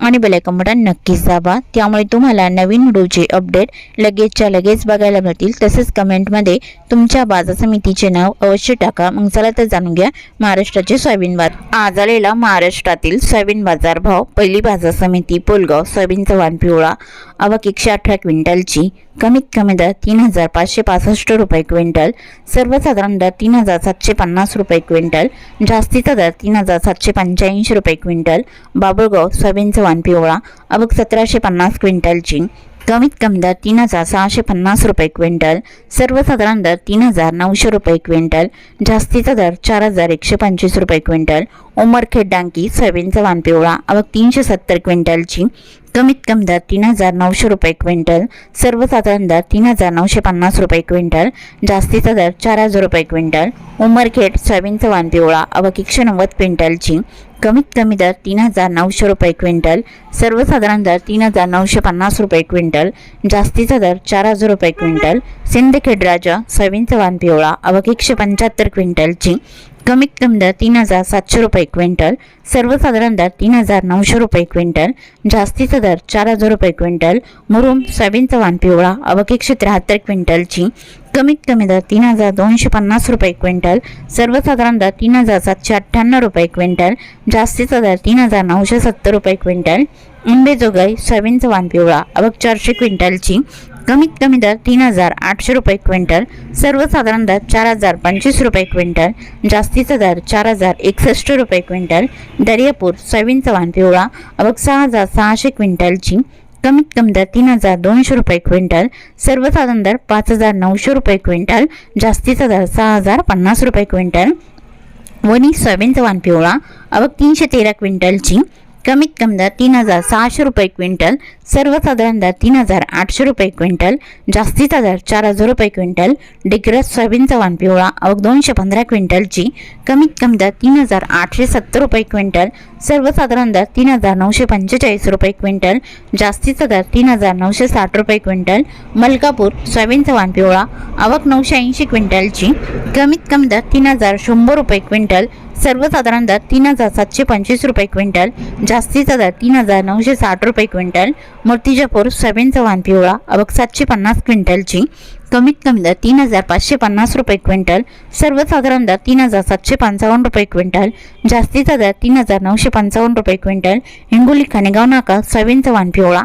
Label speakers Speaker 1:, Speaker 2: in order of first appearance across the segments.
Speaker 1: आणि bell icon button नक्कीच दाबा. त्यामुळे तुम्हाला नवीन व्हिडिओचे अपडेट लगेचच्या लगेच बघायला मिळतील. तसेच कमेंटमध्ये तुमच्या बाजार समितीचे नाव अवश्य टाका. मग चला तर जाणून घ्या महाराष्ट्राचे सोयाबीन बाजार. आज आलेला महाराष्ट्रातील सोयाबीन बाजार भाव. पहिली बाजार समिती पुलगाव सोयाबीनचा वाण पिवळा. आवक एकशे अठरा क्विंटलची. कमीत कमी दर तीन हजार पाचशे पासष्ट रुपये क्विंटल. सर्वसाधारण दर तीन हजार सातशे पन्नास रुपये क्विंटल. जास्तीचा दर तीन हजार सातशे पंच्याऐंशी रुपये क्विंटल. बाबुळगाव सोयाबीनचा वाण पिवळा. आवक सतराशे पन्नास क्विंटलची. कमीत कमी दर तीन हजार सहाशे पन्नास रुपये क्विंटल. सर्वसाधारण दर तीन हजार नऊशे रुपये क्विंटल. जास्तीचा दर चार हजार एकशे पंचवीस रुपये क्विंटल. उमरखेड डांकी सोयाबीनचा वाण पिवळा. आवक तीनशे सत्तर क्विंटलची. कमीत कमी दर तीन हजार नऊशे रुपये क्विंटल सर्वसाधारण दर तीन हजार नऊशे पन्नास रुपये क्विंटल जास्तीचा दर चार हजार रुपये क्विंटल उमरखेड सोयाबीनचा वाण पिवळा आवक एकशे नव्वद क्विंटलची कमीत कमी दर तीन हजार नऊशे रुपये क्विंटल सर्वसाधारण दर तीन हजार नऊशे पन्नास रुपये क्विंटल जास्तीचा दर चार हजार रुपये क्विंटल सिंदखेड राजा सोयाबीनचा वाण पिवळा आवक एकशे पंच्याहत्तर क्विंटलची कमीत कमी दर तीन हजार सातशे रुपये क्विंटल सर्वसाधारण दर तीन हजार नऊशे रुपये क्विंटल जास्तीचा दर चार हजार रुपये क्विंटल मुरुम सोयाबीनचा वाण पिवळा आवक एकशे त्र्याहत्तर क्विंटलची कमीत कमी दर तीन हजार दोनशे पन्नास रुपये क्विंटल सर्वसाधारण दर तीन हजार सातशे अठ्ठ्याण्णव रुपये क्विंटल जास्तीचा दर तीन हजार नऊशे सत्तर रुपये क्विंटल आंबेजोगाई सोयाबीनचा वाण पिवळा आवक चारशे क्विंटलची कमीत कमी दर तीन हजार आठशे रुपये क्विंटल सर्वसाधारण दर चार हजार पंचवीस रुपये क्विंटल जास्तीचा दर चार हजार एकसष्ट रुपये क्विंटल दर्यापूर सोयाबीन चव्हाण पिवळा अवघ सहा हजार सहाशे क्विंटलची कमीत कमी दर तीन हजार दोनशे रुपये क्विंटल सर्वसाधारण दर पाच हजार नऊशे रुपये क्विंटल जास्तीचा दर सहा हजार पन्नास रुपये क्विंटल. वणी सोयाबीन चव्हाण पिवळा अवघ तीनशे तेरा क्विंटलची कमीत कमी दर तीन हजार सहाशे रुपये क्विंटल सर्वसाधारण दर तीन हजार आठशे रुपये क्विंटल जास्तीचा दर चार हजार रुपये क्विंटल डिग्रस सोयाबीनचा वाण पिवळा अवघ दोनशे पंधरा क्विंटलची कमीत कमी दर तीन हजार आठशे सत्तर रुपये क्विंटल सर्वसाधारण दर तीन हजार नऊशे पंचेचाळीस रुपये क्विंटल जास्तीचा दर तीन हजार नऊशे साठ रुपये क्विंटल मलकापूर सोयाबीनचा वाण पिवळा आवक नऊशे ऐंशी क्विंटलची कमीत कमी दर तीन हजार शंभर रुपये क्विंटल सर्वसाधारण दर तीन हजार सातशे पंचवीस रुपये क्विंटल जास्तीचा दर तीन हजार नऊशे साठ रुपये क्विंटल मूर्तिजापूर सोयाबीनचा वाण पिवळा आवक सातशे पन्नास क्विंटलची कमीत कमी दर तीन हजार पाचशे पन्नास रुपये क्विंटल सर्वसाधारण दर तीन हजार सातशे पंचावन्न रुपये क्विंटल जास्तीचा दर तीन हजार नऊशे पंचावन्न रुपये क्विंटल हिंगोली खाणेगाव नाका सोयाबीनचा वाण पिवळा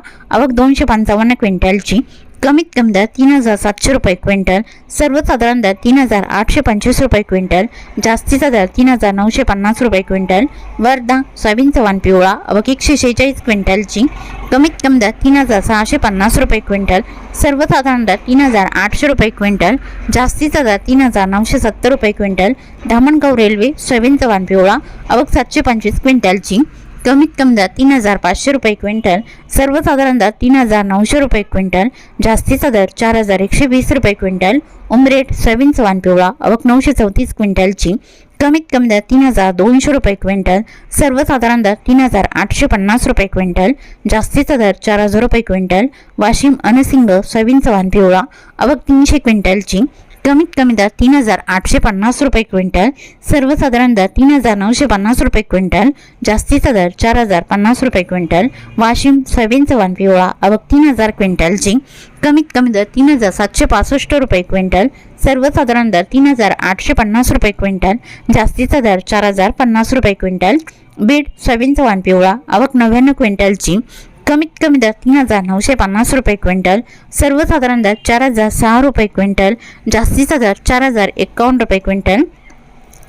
Speaker 1: दोनशे पंचावन्न क्विंटलची कमीत कमी दर तीन हजार सातशे रुपये क्विंटल सर्वसाधारण दर तीन हजार आठशे पंचवीस रुपये क्विंटल जास्तीचा दर तीन हजार नऊशे पन्नास रुपये क्विंटल वर्धा सोयाबीनचा वाण पिवळा अवक एकशे शेहेचाळीस क्विंटलची कमीत कमी दर तीन हजार सहाशे पन्नास रुपये क्विंटल सर्वसाधारण दर तीन हजार आठशे रुपये क्विंटल जास्तीचा दर तीन हजार नऊशे सत्तर रुपये क्विंटल धामणगाव रेल्वे सोयाबीनचा वाण पिवळा अवक सातशे पंचवीस क्विंटलची कमीत कमी दर तीन हजार पाचशे रुपये क्विंटल सर्वसाधारण दर तीन हजार नऊशे रुपये क्विंटल जास्तीचा दर चार हजार एकशे वीस रुपये क्विंटल उमरेट सोयाबीन वाण पिवळा अवक नऊशे चौतीस क्विंटलची कमीत कमी दर तीन हजार दोनशे रुपये क्विंटल सर्वसाधारण दर तीन हजार आठशे पन्नास रुपये क्विंटल जास्तीचा दर चार हजार रुपये क्विंटल वाशिम अनसिंग सोयाबीन वाण पिवळा अवक तीनशे क्विंटलची कमीत कमी दर तीन हजार आठशे पन्नास रुपये क्विंटल सर्वसाधारण दर तीन हजार नऊशे पन्नास रुपये क्विंटल जास्तीचा दर चार हजार पन्नास रुपये क्विंटल वाशिम सोयाबीनचा वाण पिवळा अवघ तीन हजार क्विंटलची कमीत कमी दर तीन हजार सातशे पासष्ट रुपये क्विंटल सर्वसाधारण दर तीन हजार आठशे पन्नास रुपये क्विंटल जास्तीचा दर चार हजार पन्नास रुपये क्विंटल बीड सोयाबीनचा वाण पिवळा आवक नव्याण्णव क्विंटलची कमीत कमी दर तीन हजार नऊशे पन्नास रुपये क्विंटल सर्वसाधारण दर चार हजार सहा रुपये क्विंटल जास्तीचा दर चार हजार एकावन्न रुपये क्विंटल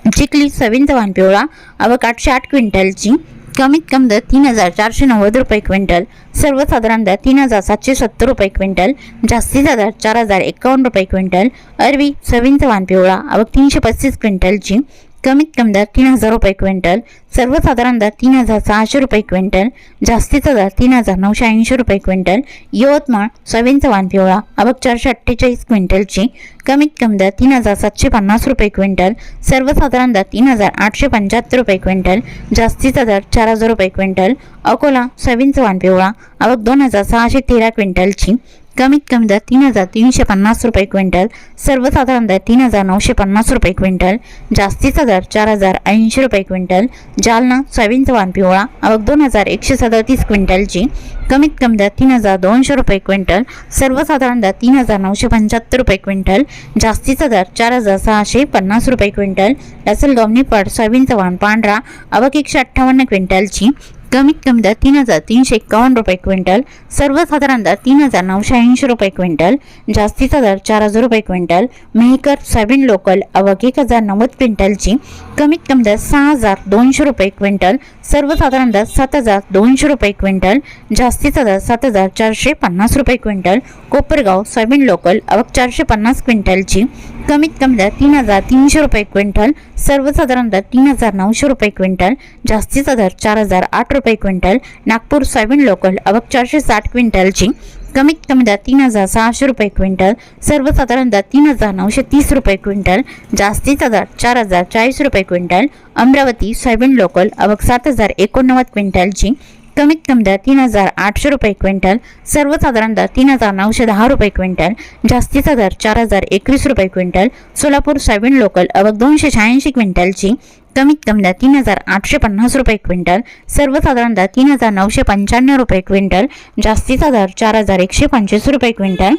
Speaker 1: चिखली सोयाबीनचा वाण पिवळा आवक आठशे आठ क्विंटलची कमीत कमी दर तीन हजार चारशे नव्वद रुपये क्विंटल सर्वसाधारण दर तीन हजार सातशे सत्तर रुपये क्विंटल जास्तीचा दर चार हजार एकावन्न रुपये क्विंटल अरवी सोयाबीनचा वाण पिवळा आवक तीनशे पस्तीस क्विंटलची कमीत कमी दर तीन हजार रुपये क्विंटल सर्वसाधारण दर तीन हजार सहाशे रुपये क्विंटल जास्तीचा दर तीन हजार नऊशे ऐंशी रुपये क्विंटल यवतमाळ सोयाबीन वाण पिवळा अबक चारशे अठ्ठेचाळीस क्विंटलची कमीत कमी दर तीन हजार सातशे पन्नास रुपये क्विंटल सर्वसाधारण दर तीन हजार आठशे पंच्याहत्तर रुपये क्विंटल जास्तीचा दर चार हजार रुपये क्विंटल अकोला सोयाबीन वाण पिवळा अबक दोन हजार सहाशे तेरा क्विंटलची कमीत कमी दर तीन हजार तीनशे पन्नास रुपये क्विंटल सर्वसाधारण दर तीन हजार नऊशे पन्नास रुपये क्विंटल जास्तीचा दर चार हजार ऐंशी रुपये क्विंटल जालना सोयाबीनचा वाण पिवळा अवघ दोन हजार एकशे सदतीस क्विंटलची कमीत कमी दर तीन हजार दोनशे रुपये क्विंटल सर्वसाधारण दर तीन हजार नऊशे पंच्याहत्तर रुपये क्विंटल जास्तीचा दर चार हजार सहाशे पन्नास रुपये क्विंटल लासलगाव निफाड सोयाबीनचा वाण पांढरा अवघ एकशे अठ्ठावन्न क्विंटलची कमीत कमी दर तीन हजार तीनशे एकावन्न रुपये क्विंटल सर्वसाधारण दर तीन हजार नऊशे ऐंशी रुपये क्विंटल जास्तीचा दर चार हजार रुपये क्विंटल मेहकर सोयाबीन लोकल अवघ एक हजार नव्वद क्विंटलची कमीत कमी दर सहा हजार दोनशे रुपये क्विंटल सर्वसाधारण दर सात हजार दोनशे रुपये क्विंटल जास्तीचा दर सात हजार चारशे पन्नास रुपये क्विंटल कोपरगाव सोयाबीन लोकल अवघ चारशे पन्नास क्विंटलची कमीत कमी दर तीन हजार तीनशे रुपये क्विंटल सर्वसाधारण दर तीन हजार नऊशे रुपये क्विंटल जास्तीचा दर चार हजार आठ रुपये क्विंटल नागपूर सोयाबीन लोकल अवक चारशे साठ क्विंटलची कमीत कमी दर तीन हजार सहाशे रुपये क्विंटल सर्वसाधारण दर तीन हजार नऊशे तीस रुपये क्विंटल जास्तीचा दर चार हजार चाळीस रुपये क्विंटल अमरावती सोयाबीन लोकल अवघ सात हजार एकोणनव्वद क्विंटलची कमीत कमी दर तीन हजार आठशे रुपये क्विंटल सर्वसाधारण दर तीन हजार नऊशे दहा रुपये क्विंटल जास्तीचा दर चार हजार एकवीस रुपये क्विंटल सोलापूर सोयाबीन लोकल अवघ दोनशे शहाऐंशी क्विंटलची कमीत कमी दर तीन हजार आठशे पन्नास रुपये क्विंटल सर्वसाधारण दर तीन हजार नऊशे पंच्याण्णव रुपये क्विंटल जास्तीचा दर चार हजार एकशे पंचवीस रुपये quintal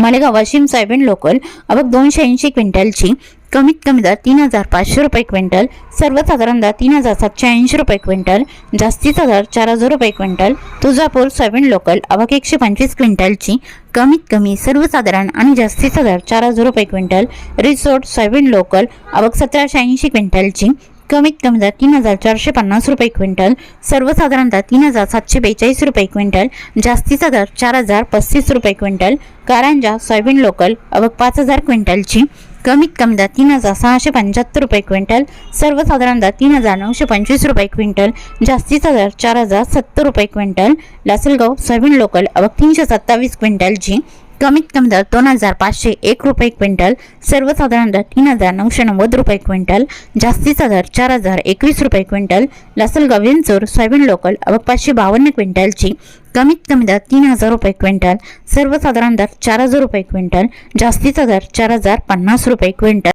Speaker 1: Malegaon Washim soybean local अवघ दोनशे ऐंशी क्विंटलची कमीत कमी दर तीन हजार पाचशे रुपये क्विंटल सर्वसाधारण दर तीन हजार सातशे ऐंशी रुपये क्विंटल जास्तीचा दर चार हजार रुपये क्विंटल तुळजापूर सोयाबीन लोकल अवाक एकशे पंचवीस क्विंटलची कमीत कमी सर्वसाधारण आणि जास्तीचा दर चार हजार रुपये क्विंटल रिसोर्ट सोयाबीन लोकल अवक सतराशे ऐंशी क्विंटलची कमीत कमी दर तीन हजार चारशे पन्नास रुपये क्विंटल सर्वसाधारणतः तीन हजार सातशे बेचाळीस रुपये क्विंटल जास्तीचा दर चार हजार पस्तीस रुपये क्विंटल कारंजा सोयाबीन लोकल अवघ पाच हजार क्विंटलची कमीत कमी दर तीन हजार सहाशे पंच्याहत्तर रुपये क्विंटल सर्वसाधारण दर तीन हजार नऊशे पंचवीस रुपये क्विंटल जास्तीचा दर चार हजार सत्तर रुपये क्विंटल लासलगाव सोयाबीन लोकल अवघ तीनशे सत्तावीस क्विंटल जी कमीत कमी दर दोन हजार पाचशे एक रुपये क्विंटल सर्वसाधारण दर तीन हजार नऊशे नव्वद रुपये क्विंटल जास्तीचा दर चार हजार एकवीस रुपये quintal Lasalgaon Vinchur soybean local अवघ पाचशे बावन्न क्विंटलची कमीत कमी दर तीन हजार रुपये क्विंटल सर्वसाधारण दर चार हजार रुपये क्विंटल जास्तीचा दर चार हजार पन्नास रुपये क्विंटल.